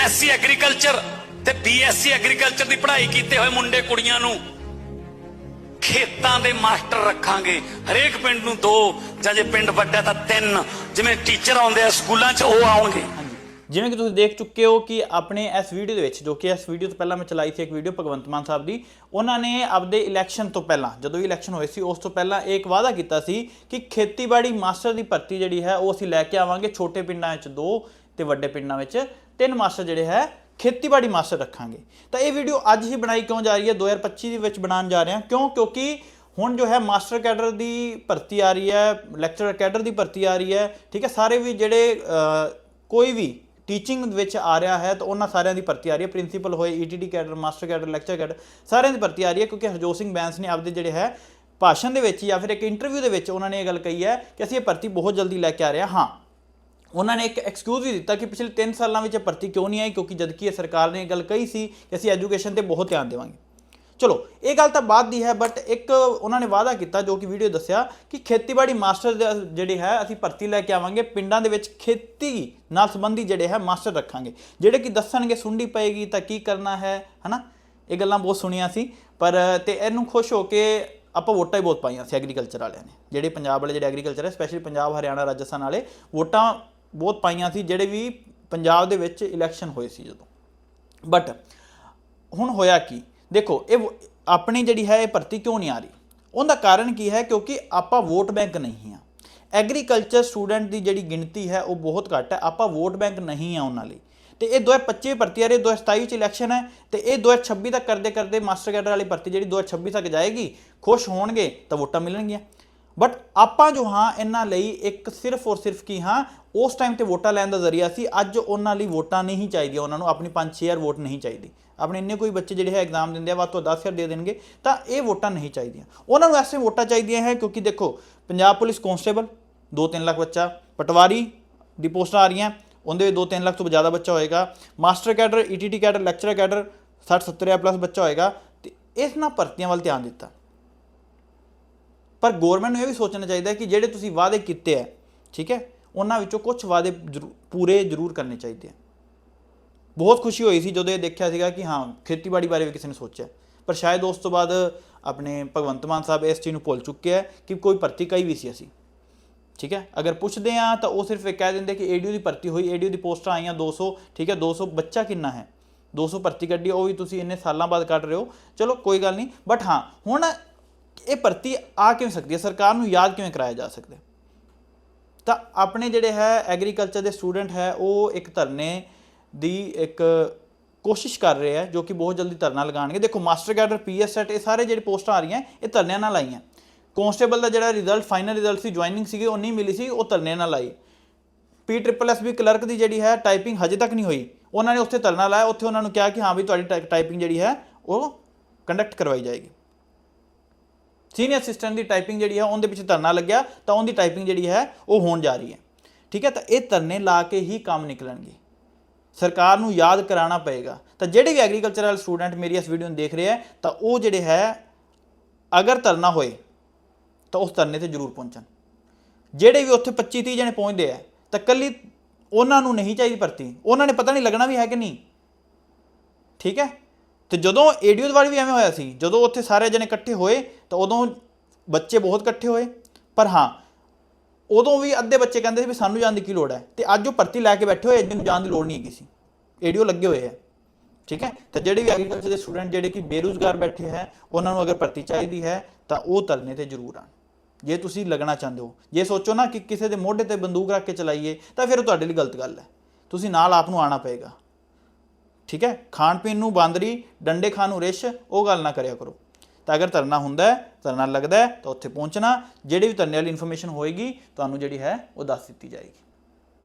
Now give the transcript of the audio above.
MSc agriculture ਤੇ BSc agriculture ਦੀ ਪੜ੍ਹਾਈ ਕੀਤੇ ਹੋਏ ਮੁੰਡੇ ਕੁੜੀਆਂ ਨੂੰ ਖੇਤਾਂ ਦੇ ਮਾਸਟਰ ਰੱਖਾਂਗੇ। ਹਰੇਕ ਪਿੰਡ ਨੂੰ ਦੋ, ਜਾਂ ਜੇ ਪਿੰਡ ਵੱਡਾ ਤਾਂ ਤਿੰਨ। ਜਿਵੇਂ ਟੀਚਰ ਆਉਂਦੇ ਆ ਸਕੂਲਾਂ 'ਚ, ਉਹ ਆਉਣਗੇ। ਜਿਵੇਂ ਕਿ ਤੁਸੀਂ ਦੇਖ ਚੁੱਕੇ ਹੋ ਕਿ ਆਪਣੇ ਇਸ ਵੀਡੀਓ ਦੇ ਵਿੱਚ, ਜੋ ਕਿ ਇਸ ਵੀਡੀਓ ਤੋਂ ਪਹਿਲਾਂ ਮੈਂ ਚਲਾਈ ਸੀ ਇੱਕ ਵੀਡੀਓ ਭਗਵੰਤ ਮਾਨ ਸਾਹਿਬ ਦੀ, ਉਹਨਾਂ ਨੇ ਆਪਦੇ ਇਲੈਕਸ਼ਨ ਤੋਂ ਪਹਿਲਾਂ, ਜਦੋਂ ਇਲੈਕਸ਼ਨ ਹੋਏ ਸੀ, ਉਸ ਤੋਂ ਪਹਿਲਾਂ ਇੱਕ ਵਾਅਦਾ ਕੀਤਾ ਸੀ ਕਿ ਖੇਤੀਬਾੜੀ ਮਾਸਟਰ ਦੀ ਭਰਤੀ ਜਿਹੜੀ ਹੈ, ਉਹ ਅਸੀਂ ਲੈ ਕੇ ਆਵਾਂਗੇ ਛੋਟੇ ਪਿੰਡਾਂ ਵਿੱਚ ਦੋ ਤੇ ਵੱਡੇ ਪਿੰਡਾਂ ਵਿੱਚ। ਤਿੰਨ ਮਾਸਟਰ ਜਿਹੜੇ ਹੈ, ਖੇਤੀਬਾੜੀ ਮਾਸਟਰ ਰੱਖਾਂਗੇ। ਤਾਂ ਇਹ ਵੀਡੀਓ ਅੱਜ ਹੀ ਬਣਾਈ ਕਿਉਂ ਜਾ ਰਹੀ ਹੈ? 2025 ਦੇ ਵਿੱਚ ਬਣਾਉਣ ਜਾ ਰਹੇ ਹਾਂ। ਕਿਉਂ? ਕਿਉਂਕਿ ਹੁਣ ਜੋ ਹੈ, ਮਾਸਟਰ ਕੈਡਰ ਦੀ ਭਰਤੀ ਆ ਰਹੀ ਹੈ, ਲੈਕਚਰਰ ਕੈਡਰ ਦੀ ਭਰਤੀ ਆ ਰਹੀ ਹੈ। ਠੀਕ ਹੈ, ਸਾਰੇ ਵੀ ਜਿਹੜੇ ਕੋਈ ਵੀ ਟੀਚਿੰਗ ਵਿੱਚ ਆ ਰਿਹਾ ਹੈ, ਤਾਂ ਉਹਨਾਂ ਸਾਰਿਆਂ ਦੀ ਭਰਤੀ ਆ ਰਹੀ ਹੈ। ਪ੍ਰਿੰਸੀਪਲ ਹੋਏ ETT cadre, master cadre, lecture cadre, ਸਾਰਿਆਂ ਦੀ ਭਰਤੀ ਆ ਰਹੀ ਹੈ। ਕਿਉਂਕਿ ਹਰਜੋਤ ਸਿੰਘ ਬੈਂਸ ਨੇ ਆਪਦੇ ਜਿਹੜੇ ਹੈ, ਭਾਸ਼ਣ ਦੇ ਵਿੱਚ ਜਾਂ ਫਿਰ ਇੱਕ ਇੰਟਰਵਿਊ ਦੇ ਵਿੱਚ ਉਹਨਾਂ ਨੇ ਇਹ ਗੱਲ ਕਹੀ ਹੈ ਕਿ ਅਸੀਂ ਇਹ ਭਰਤੀ ਬਹੁਤ ਜਲਦੀ ਲੈ ਕੇ ਆ ਰਹੇ ਹਾਂ। ਹਾਂ। ਉਹਨਾਂ ਨੇ ਇੱਕ ਐਕਸਕਿਊਜ਼ ਵੀ ਦਿੱਤਾ ਕਿ ਪਿਛਲੇ 3 ਸਾਲਾਂ ਵਿੱਚ ਇਹ ਭਰਤੀ ਕਿਉਂ ਨਹੀਂ ਆਈ, ਕਿਉਂਕਿ ਜਦਕਿ ਇਹ ਸਰਕਾਰ ਨੇ ਇਹ ਗੱਲ ਕਹੀ ਸੀ ਕਿ ਅਸੀਂ ਐਜੂਕੇਸ਼ਨ ਤੇ ਬਹੁਤ ਧਿਆਨ ਦੇਵਾਂਗੇ। ਚਲੋ, ਇਹ ਗੱਲ ਤਾਂ ਬਾਅਦ ਦੀ ਹੈ ਬਟ ਇੱਕ ਉਹਨਾਂ ਨੇ ਵਾਅਦਾ ਕੀਤਾ ਜੋ ਕਿ ਵੀਡੀਓ ਦੱਸਿਆ ਕਿ ਖੇਤੀਬਾੜੀ ਮਾਸਟਰ ਦੇ ਜਿਹੜੇ ਹੈ, ਅਸੀਂ ਭਰਤੀ ਲੈ ਕੇ ਆਵਾਂਗੇ। ਪਿੰਡਾਂ ਦੇ ਵਿੱਚ ਖੇਤੀ ਨਾਲ ਸੰਬੰਧੀ ਜਿਹੜੇ ਹੈ, ਮਾਸਟਰ ਰੱਖਾਂਗੇ। ਜਿਹੜੇ ਕਿ ਦੱਸਣਗੇ ਸੁੰਡੀ ਪਏਗੀ ਤਾਂ ਕੀ ਕਰਨਾ ਹੈ, ਹਨਾ? ਇਹ ਗੱਲਾਂ ਬਹੁਤ ਸੁਣੀਆਂ ਸੀ, ਪਰ ਤੇ ਇਹਨੂੰ ਖੁਸ਼ ਹੋ ਕੇ ਆਪਾਂ ਵੋਟਾਂ ਹੀ ਬਹੁਤ ਪਾਈਆਂ ਸੀ ਐਗਰੀਕਲਚਰ ਵਾਲਿਆਂ ਨੇ। ਜਿਹੜੇ ਪੰਜਾਬ ਵਾਲੇ, ਜਿਹੜੇ ਐਗਰੀਕਲਚਰ ਹੈ ਸਪੈਸ਼ਲੀ ਪੰਜਾਬ, ਹਰਿਆਣਾ, ਰਾਜਸਥਾਨ ਵਾਲੇ, ਵੋਟਾਂ ਬਹੁਤ ਪਾਈਆਂ ਸੀ, ਜਿਹੜੇ ਵੀ ਪੰਜਾਬ ਦੇ ਵਿੱਚ ਇਲੈਕਸ਼ਨ ਹੋਏ ਸੀ ਜਦੋਂ। ਬਟ ਹੁਣ ਹੋਇਆ ਕੀ? ਦੇਖੋ, ਇਹ ਵੋ- ਆਪਣੀ ਜਿਹੜੀ ਹੈ, ਇਹ ਭਰਤੀ ਕਿਉਂ ਨਹੀਂ ਆ ਰਹੀ? ਉਹਦਾ ਕਾਰਨ ਕੀ ਹੈ? ਕਿਉਂਕਿ ਆਪਾਂ ਵੋਟ ਬੈਂਕ ਨਹੀਂ ਆ। ਐਗਰੀਕਲਚਰ ਸਟੂਡੈਂਟ ਦੀ ਜਿਹੜੀ ਗਿਣਤੀ ਹੈ, ਉਹ ਬਹੁਤ ਘੱਟ ਹੈ। ਆਪਾਂ ਵੋਟ ਬੈਂਕ ਨਹੀਂ ਆ ਉਹਨਾਂ ਲਈ। ਤੇ ਇਹ 2025 ਭਰਤੀ ਆ ਰਹੀ 2027 ਚ ਇਲੈਕਸ਼ਨ ਹੈ, ਤੇ ਇਹ 2026 ਤੱਕ ਕਰਦੇ ਕਰਦੇ ਮਾਸਟਰ ਕੈਡਰ ਵਾਲੀ ਭਰਤੀ ਜਿਹੜੀ 2026 ਤੱਕ ਜਾਏਗੀ, ਖੁਸ਼ ਹੋਣਗੇ ਤਾਂ ਵੋਟਾਂ ਮਿਲਣਗੀਆਂ। ਬਟ ਆਪਾਂ ਜੋ ਹਾਂ, ਇਹਨਾਂ ਲਈ ਇੱਕ ਸਿਰਫ ਔਰ ਸਿਰਫ ਕੀ ਹਾਂ ਉਸ ਟਾਈਮ ਤੇ ਵੋਟਾਂ ਲੈਣ ਦਾ ਜ਼ਰੀਆ ਸੀ। ਅੱਜ ਉਹਨਾਂ ਲਈ ਵੋਟਾਂ ਨਹੀਂ ਚਾਹੀਦੀਆਂ, ਉਹਨਾਂ ਨੂੰ ਆਪਣੀ 5-6000 ਵੋਟ ਨਹੀਂ ਚਾਹੀਦੀ। ਆਪਣੇ ਇੰਨੇ ਕੋਈ ਬੱਚੇ ਜਿਹੜੇ ਹੈ ਐਗਜ਼ਾਮ ਦਿੰਦੇ ਆ, ਵੱਧ ਤੋਂ 10000 ਦੇ ਦੇਣਗੇ, ਤਾਂ ਇਹ ਵੋਟਾਂ ਨਹੀਂ ਚਾਹੀਦੀਆਂ। ਉਹਨਾਂ ਨੂੰ ਐਸੇ ਵੋਟਾਂ ਚਾਹੀਦੀਆਂ ਹੈ ਕਿਉਂਕਿ ਦੇਖੋ, ਪੰਜਾਬ ਪੁਲਿਸ ਕਨਸਟੇਬਲ 2-3 ਲੱਖ ਬੱਚਾ, ਪਟਵਾਰੀ ਦੀ ਪੋਸਟਾਂ ਆ ਰਹੀਆਂ, ਉਹਦੇ ਵਿੱਚ 2-3 ਲੱਖ ਤੋਂ ਜ਼ਿਆਦਾ ਬੱਚਾ ਹੋਏਗਾ, master cadre ETT cadre lecture cadre 60-70 plus ਬੱਚਾ ਹੋਏਗਾ, ਤੇ ਇਸ ਨਾਲ ਭਰਤੀਆਂ ਵੱਲ ਧਿਆਨ ਦਿੱਤਾ। ਪਰ ਗਵਰਨਮੈਂਟ ਨੂੰ ਇਹ ਵੀ ਸੋਚਣਾ ਚਾਹੀਦਾ ਕਿ ਜਿਹੜੇ ਤੁਸੀਂ ਵਾਅਦੇ ਕੀਤੇ ਹੈ, ਠੀਕ ਹੈ ਉਹਨਾਂ ਵਿੱਚੋਂ ਕੁਝ ਵਾਅਦੇ ਜ਼ਰੂ- ਪੂਰੇ ਜ਼ਰੂਰ ਕਰਨੇ ਚਾਹੀਦੇ ਆ। ਬਹੁਤ ਖੁਸ਼ੀ ਹੋਈ ਸੀ ਜਦੋਂ ਇਹ ਦੇਖਿਆ ਸੀਗਾ ਕਿ ਹਾਂ, ਖੇਤੀਬਾੜੀ ਬਾਰੇ ਵੀ ਕਿਸੇ ਨੇ ਸੋਚਿਆ। ਪਰ ਸ਼ਾਇਦ ਉਸ ਤੋਂ ਬਾਅਦ ਆਪਣੇ ਭਗਵੰਤ ਮਾਨ ਸਾਹਿਬ ਇਸ ਚੀਜ਼ ਨੂੰ ਭੁੱਲ ਚੁੱਕੇ ਹੈ ਕਿ ਕੋਈ ਭਰਤੀ ਕਈ ਵੀ ਸੀ ਅਸੀਂ। ਠੀਕ ਹੈ? ਅਗਰ ਪੁੱਛਦੇ ਆ ਤਾਂ ਉਹ ਸਿਰਫ ਇਹ ਕਹਿ ਦਿੰਦੇ ਕਿ ਏਡੀਓ ਦੀ ਭਰਤੀ ਹੋਈ, ਏਡੀਓ ਦੀ ਪੋਸਟਾਂ ਆਈਆਂ 200 ਠੀਕ ਹੈ 200 ਬੱਚਾ ਕਿੰਨਾ ਹੈ? 200 ਭਰਤੀ ਕੱਢੀ ਉਹ ਵੀ ਤੁਸੀਂ ਇੰਨੇ ਸਾਲਾਂ ਬਾਅਦ ਕੱਢ ਰਹੇ ਹੋ। ਚਲੋ, ਕੋਈ ਗੱਲ ਨਹੀਂ। ਬਟ ਹਾਂ, ਹੁਣ ਇਹ ਭਰਤੀ ਆ ਕਿਵੇਂ ਸਕਦੀ ਹੈ? ਸਰਕਾਰ ਨੂੰ ਯਾਦ ਕਿਵੇਂ ਕਰਾਇਆ ਜਾ ਸਕਦਾ ਤਾਂ ਆਪਣੇ ਜਿਹੜੇ ਹੈ ਐਗਰੀਕਲਚਰ ਦੇ ਸਟੂਡੈਂਟ ਹੈ, ਉਹ ਇੱਕ ਧਰਨੇ ਦੀ ਇੱਕ ਕੋਸ਼ਿਸ਼ ਕਰ ਰਹੇ ਹੈ, ਜੋ ਕਿ ਬਹੁਤ ਜਲਦੀ ਧਰਨਾ ਲਗਾਉਣਗੇ। ਦੇਖੋ ਮਾਸਟਰ ਕੈਡਰ ਪੀਐਸ ਸੈਟ ਇਹ ਸਾਰੇ ਜਿਹੜੇ ਪੋਸਟਾਂ ਆ ਰਹੀਆਂ, ਇਹ ਧਰਨਿਆਂ ਨਾਲ ਆਈਆਂ। ਕਨਸਟੇਬਲ ਦਾ ਜਿਹੜਾ ਰਿਜ਼ਲਟ ਫਾਈਨਲ ਰਿਜ਼ਲਟ ਸੀ ਜੁਆਇਨਿੰਗ ਸੀਗੀ, ਉਹ ਨਹੀਂ ਮਿਲੀ ਸੀ, ਉਹ ਧਰਨੇ ਨਾਲ ਆਈ। P triple S B clerk ਦੀ ਜਿਹੜੀ ਹੈ ਟਾਈਪਿੰਗ ਹਜੇ ਤੱਕ ਨਹੀਂ ਹੋਈ। ਉਹਨਾਂ ਨੇ ਉੱਥੇ ਧਰਨਾ ਲਾਇਆ, ਉੱਥੇ ਉਹਨਾਂ ਨੂੰ ਕਿਹਾ ਕਿ ਹਾਂ ਵੀ ਤੁਹਾਡੀ ਟਾਈਪਿੰਗ ਜਿਹੜੀ ਹੈ, ਉਹ ਕੰਡਕਟ ਕਰਵਾਈ ਜਾਏਗੀ। ਸੀਨੀਅਰ ਅਸਿਸਟੈਂਟ ਦੀ ਟਾਈਪਿੰਗ ਜਿਹੜੀ ਹੈ, ਉਹਦੇ ਪਿੱਛੇ ਧਰਨਾ ਲੱਗਿਆ, ਤਾਂ ਉਹਦੀ ਟਾਈਪਿੰਗ ਜਿਹੜੀ ਹੈ, ਉਹ ਹੋਣ ਜਾ ਰਹੀ ਹੈ। ਠੀਕ ਹੈ, ਤਾਂ ਇਹ ਧਰਨੇ ਲਾ ਕੇ ਹੀ ਕੰਮ ਨਿਕਲਣਗੇ। ਸਰਕਾਰ ਨੂੰ ਯਾਦ ਕਰਾਉਣਾ ਪਏਗਾ। ਤਾਂ ਜਿਹੜੇ ਵੀ ਐਗਰੀਕਲਚਰਲ ਸਟੂਡੈਂਟ ਮੇਰੀ ਇਸ ਵੀਡੀਓ ਨੂੰ ਦੇਖ ਰਹੇ ਹੈ, ਤਾਂ ਉਹ ਜਿਹੜੇ ਹੈ, ਅਗਰ ਧਰਨਾ ਹੋਏ, ਤਾਂ ਉਸ ਧਰਨੇ ਤੇ ਜ਼ਰੂਰ ਪਹੁੰਚਣ। ਜਿਹੜੇ ਵੀ ਉੱਥੇ 25 30 ਜਣੇ ਪਹੁੰਚਦੇ ਆ ਤਾਂ ਕੱਲੀ ਉਹਨਾਂ ਨੂੰ ਨਹੀਂ ਚਾਹੀਦੀ ਭਰਤੀ। ਉਹਨਾਂ ਨੇ ਪਤਾ ਨਹੀਂ ਲੱਗਣਾ ਵੀ ਹੈ ਕਿ ਨਹੀਂ। ਠੀਕ ਹੈ ਤੇ ਜਦੋਂ ਏਡੀਓ ਦੇ ਵਾਲੀ ਵੀ ਐਵੇਂ ਹੋਇਆ ਸੀ, ਜਦੋਂ ਉੱਥੇ ਸਾਰੇ ਜਣੇ ਇਕੱਠੇ ਹੋਏ, ਤਾਂ ਉਦੋਂ ਬੱਚੇ ਬਹੁਤ ਇਕੱਠੇ ਹੋਏ। ਪਰ ਹਾਂ, ਉਦੋਂ ਵੀ ਅੱਧੇ ਬੱਚੇ ਕਹਿੰਦੇ ਸੀ ਵੀ ਸਾਨੂੰ ਜਾਣ ਦੀ ਕੀ ਲੋੜ ਹੈ ਤੇ ਅੱਜ ਉਹ ਭਰਤੀ ਲੈ ਕੇ ਬੈਠੇ ਹੋਏ ਜਿਹਨੂੰ ਜਾਣ ਦੀ ਲੋੜ ਨਹੀਂ ਹੈਗੀ ਸੀ। ਏਡੀਓ ਲੱਗੇ ਹੋਏ ਆ ਠੀਕ ਹੈ? ਤਾਂ ਜਿਹੜੇ ਵੀ ਐਗਰੀਕਲਚਰ ਦੇ ਸਟੂਡੈਂਟ ਜਿਹੜੇ ਕਿ ਬੇਰੁਜ਼ਗਾਰ ਬੈਠੇ ਹੈ, ਉਹਨਾਂ ਨੂੰ ਅਗਰ ਭਰਤੀ ਚਾਹੀਦੀ ਹੈ, ਤਾਂ ਉਹ ਤਰਨੇ ਤੇ ਜ਼ਰੂਰ ਆਣ ਜੇ ਤੁਸੀਂ ਲੱਗਣਾ ਚਾਹੁੰਦੇ ਹੋ, ਜੇ ਸੋਚੋ ਨਾ ਕਿ ਕਿਸੇ ਦੇ ਮੋਢੇ ਤੇ ਬੰਦੂਕ ਰੱਖ ਕੇ ਚਲਾਈਏ, ਤਾਂ ਫਿਰ ਉਹ ਤੁਹਾਡੇ ਲਈ ਗਲਤ ਗੱਲ ਹੈ। ਤੁਸੀਂ ਨਾਲ ਆਪ ਨੂੰ ਆਣਾ ਪਏਗਾ। ਠੀਕ ਹੈ? ਖਾਣ ਪੀਣ ਨੂੰ ਬਾਂਦਰੀ, ਡੰਡੇ ਖਾਣ ਨੂੰ ਰਿਸ਼, ਉਹ ਗੱਲ ਨਾ ਕਰਿਆ ਕਰੋ। ਤਾਂ ਅਗਰ ਧਰਨਾ ਹੁੰਦਾ ਹੈ, ਧਰਨਾ ਲੱਗਦਾ ਹੈ, ਤਾਂ ਉੱਥੇ ਪਹੁੰਚਣਾ, ਜਿਹੜੀ ਵੀ ਧਰਨੇ ਵਾਲੀ ਇਨਫੋਰਮੇਸ਼ਨ ਹੋਏਗੀ, ਤੁਹਾਨੂੰ ਜਿਹੜੀ ਹੈ, ਉਹ ਦੱਸ ਦਿੱਤੀ ਜਾਏਗੀ।